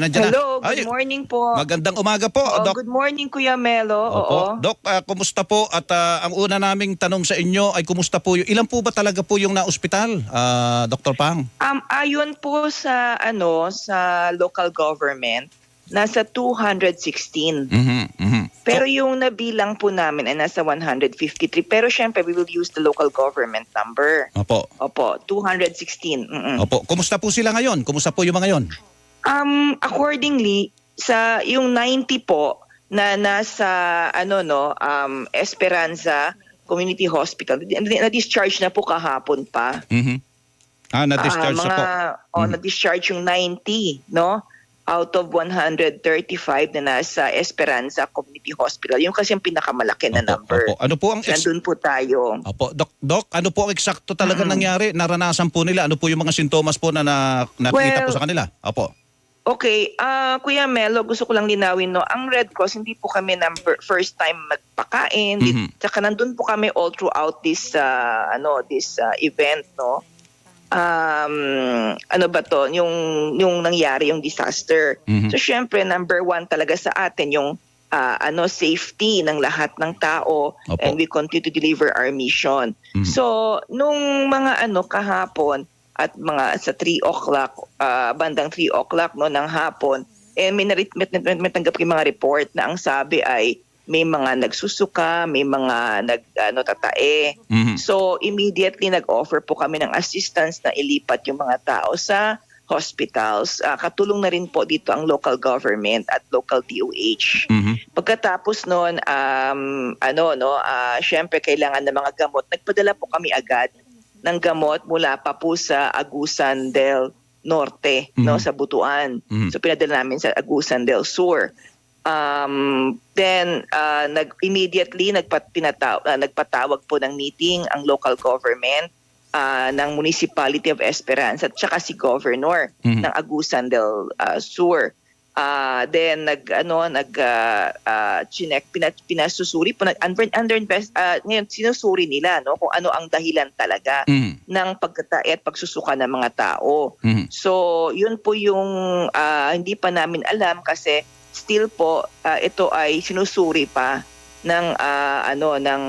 Nandiyan Hello, na. good Ay, morning po. Magandang umaga po, Oo, Doc. good morning Kuya Melo. Opo. Oo. Doc, ah, kumusta po? At ah, ang una naming tanong sa inyo ay kumusta po yung, ilan po ba talaga po yung na-ospital, ah, Dr. Pang? Um ayon po sa ano sa local government nasa 216. Mhm, mhm. Pero yung nabilang po namin ay nasa 153. Pero syempre we will use the local government number. Opo. Opo, 216. Mm-mm. Opo. Kumusta po sila ngayon? Kumusta po yung mga yon? Um accordingly sa yung 90 po na nasa ano no um Esperanza Community Hospital na-discharge na po kahapon pa. Mhm. Ah, na-discharge Ah, na mga, po. Oh, Mhm. na-discharge yung 90, no? Out of 135 na nasa Esperanza Community Hospital. Yung kasi yung pinakamalaki na Opo, number. opo. Ano po ang Nandun po tayo. Opo, Doc, Doc, ano po ang eksakto talaga Mhm. nangyari? Naranasan po nila? Ano po yung mga sintomas po na, na nakita Well, po sa kanila? Opo. Okay, ah Kuya Melo, gusto ko lang linawin, no? Ang Red Cross, hindi po kami number, first time magpakain. Di- Mhm. Tsaka nandun po kami all throughout this, ah, ano, this ah, event, no? Um, ano ba to? Yung, yung nangyari, yung disaster. Mhm. So syempre number one talaga sa atin yung ah, ano safety ng lahat ng tao Opo. and we continue to deliver our mission. Mhm. So nung mga ano kahapon at mga sa 3 o'clock ah, bandang 3 o'clock no ng hapon eh may, narit, may, may, may tanggap yung mga report na ang sabi ay may mga nagsusuka, may mga nag ano tatae. Mhm. So immediately nag-offer po kami ng assistance na ilipat yung mga tao sa hospitals. Ah, katulong na rin po dito ang local government at local DOH. Mhm. Pagkatapos noon, um, ano, no, ah, syempre kailangan ng mga gamot. Nagpadala po kami agad ng gamot mula pa po sa Agusan del Norte, no, Mhm. sa Butuan. Mhm. So pinadala namin sa Agusan del Sur. Um, then ah, nag immediately nagpat pinataw, ah, nagpatawag po ng meeting ang local government ah, ng Municipality of Esperanza at saka si Governor Mhm. ng Agusan del ah, Sur. Ah, then nag ano nag ah, ah, chinek pina, pinasusuri po nag under, under invest ah, ngayon sinusuri nila no kung ano ang dahilan talaga Mhm. ng pagkatae at pagsusuka ng mga tao. Mhm. So, yun po yung ah, hindi pa namin alam kasi still po ah, ito ay sinusuri pa ng ah, ano ng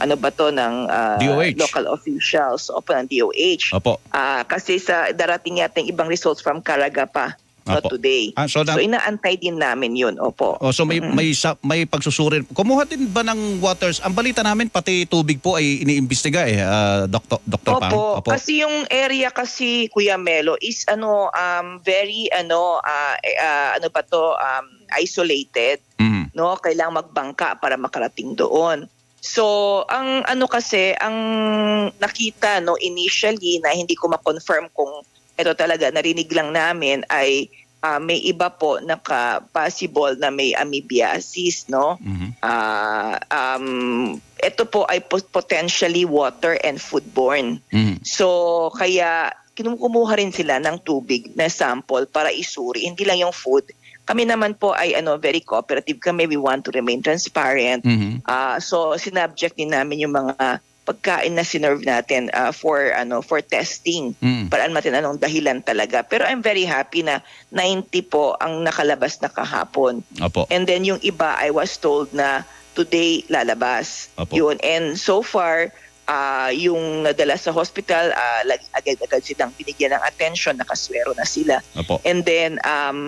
ano ba to ng ah, DOH. local officials o ng DOH. Opo. Ah, kasi sa darating yata yung ibang results from Caraga pa no, Opo. today. Ah, so, na, So inaantay din namin yun. Opo. oh, so may, Mm-mm. may, sa, may pagsusurin. Kumuha din ba ng waters? Ang balita namin, pati tubig po ay iniimbestiga eh, ah, Dr. Dr. Pang. Opo, kasi yung area kasi Kuya Melo is ano um very ano eh, ah, ano pa to um isolated Mhm. no kailangang magbangka para makarating doon. So, ang ano kasi ang nakita no initially na hindi ko ma-confirm kung ito talaga narinig lang namin ay ah, may iba po naka possible na may amoebiasis no. Mhm. Ah, um, ito po ay po- potentially water and foodborne. Mhm. So, kaya kinukumuha rin sila ng tubig na sample para isuri, hindi lang yung food. Kami naman po ay ano very cooperative kami. We want to remain transparent. Mhm. Ah, so sinubject din namin yung mga pagkain na sinerve natin ah, for ano for testing Mhm. para natin anong dahilan talaga. Pero I'm very happy na 90 po ang nakalabas na kahapon. Opo. And then yung iba, I was told na today lalabas. Opo. Yun. And so far, ah, yung nadala sa hospital, lag- agad-agad silang binigyan ng attention, nakaswero na sila. Opo. And then, um,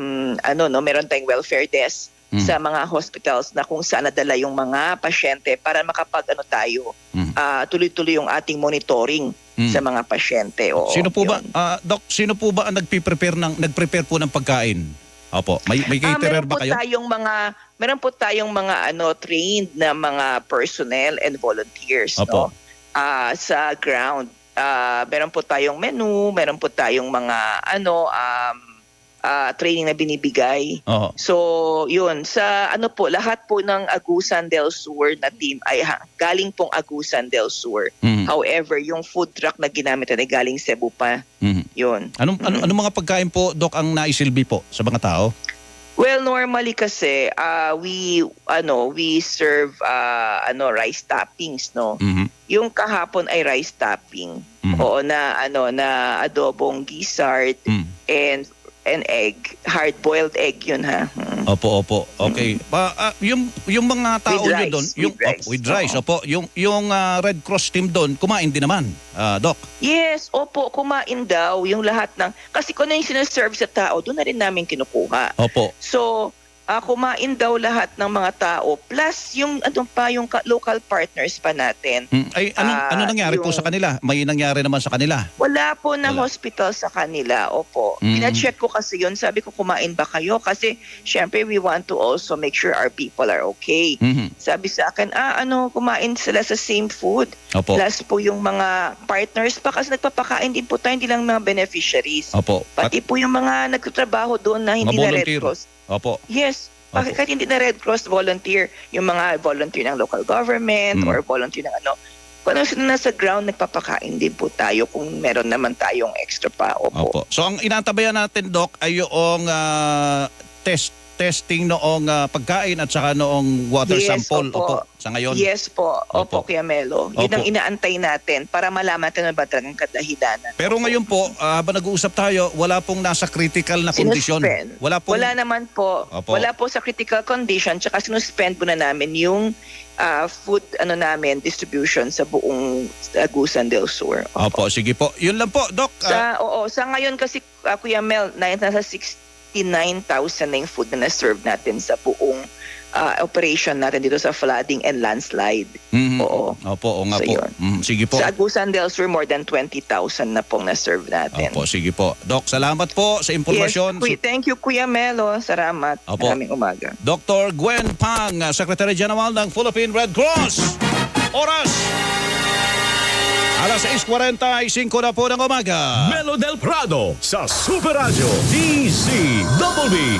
ano, no, meron tayong welfare desk Mm. sa mga hospitals na kung saan nadala yung mga pasyente para makapag ano tayo, Mm. ah, tuloy-tuloy yung ating monitoring Mm. sa mga pasyente. Oo, Sino po ba, yun. ah, Doc, sino po ba ang nagpe-prepare ng nagprepare po ng pagkain? Opo, may may Ah, caterer meron ba po kayo? tayong mga meron po tayong mga ano trained na mga personnel and volunteers Opo. no Ah, sa ground. Ah, meron po tayong menu, meron po tayong mga ano um ah, training na binibigay. Oo. So, yun, sa ano po, lahat po ng Agusan del Sur na team ay ha, galing pong Agusan del Sur. Mhm. However, yung food truck na ginamit ay galing Cebu pa. Mhm. Yun. Anong ano, anong mga pagkain po, Doc, ang naisilbi po sa mga tao? Well, normally kasi uh, we ano, we serve uh, ano rice toppings, no. Mhm. Yung kahapon ay rice topping. Mhm. Oo na ano na adobong gizzard Mhm. and and egg. Hard-boiled egg yun ha. Mm. Opo, opo. Okay. Pa, ah, yung yung mga tao With nyo doon, with yung rice. oh, with rice, Oo. opo, yung yung ah, Red Cross team doon kumain din naman, ah, doc. Yes, opo, kumain daw yung lahat ng... Kasi kung ano yung sinaserve sa tao, doon na rin namin kinukuha. Opo. So, ah, kumain daw lahat ng mga tao plus yung ano pa yung local partners pa natin. Hmm, Ay ano Ah, ano nangyari po yung- sa kanila? May nangyari naman sa kanila. Wala po na Wala. hospital sa kanila. Opo. Mm. Pina-check ko kasi yun. Sabi ko, kumain ba kayo? Kasi, syempre, we want to also make sure our people are okay. Mhm. Sabi sa akin, ah, ano, kumain sila sa same food. Opo. Plus po yung mga partners pa kasi nagpapakain din po tayo, hindi lang mga beneficiaries. Opo. At, Pati po yung mga nagtatrabaho doon na hindi na Red. Cross. Opo. Yes. Bakit kahit hindi na Red Cross volunteer, yung mga volunteer ng local government Mm. or volunteer ng ano, kung ano sila nasa ground, nagpapakain din po tayo kung meron naman tayong extra pa. Opo. Opo. So ang inatabayan natin doc ay yung ah, test testing noong uh, pagkain at saka noong water yes, sample opo. opo sa ngayon? Yes po, opo, opo Kuya Melo. Yun ang inaantay natin para malaman natin ba talagang kadahilanan. Pero opo. ngayon po, uh, habang nag-uusap tayo, wala pong nasa critical na kondisyon. Wala, pong... wala naman po. Opo. Wala po sa critical condition tsaka sinuspend po na namin yung uh, food ano namin distribution sa buong Agusan del Sur. Opo. Opo, sige po. Yun lang po, Doc. Sa, oo, sa ngayon kasi uh, Kuya Mel, nasa 6 59,000 na yung food na na-serve natin sa buong uh, operation natin dito sa flooding and landslide. Mm-hmm. Oo. Opo, o nga so, po. Mm, sige po. Sa Agusan del Sur, more than 20,000 na pong na-serve natin. Opo, sige po. Doc, salamat po sa impormasyon. Yes, thank you Kuya Melo. Salamat. Opo. Maraming umaga. Dr. Gwen Pang, Secretary General ng Philippine Red Cross. Oras! Alas 6.45 na po ng umaga. Melo del Prado sa Super Radio DZWB.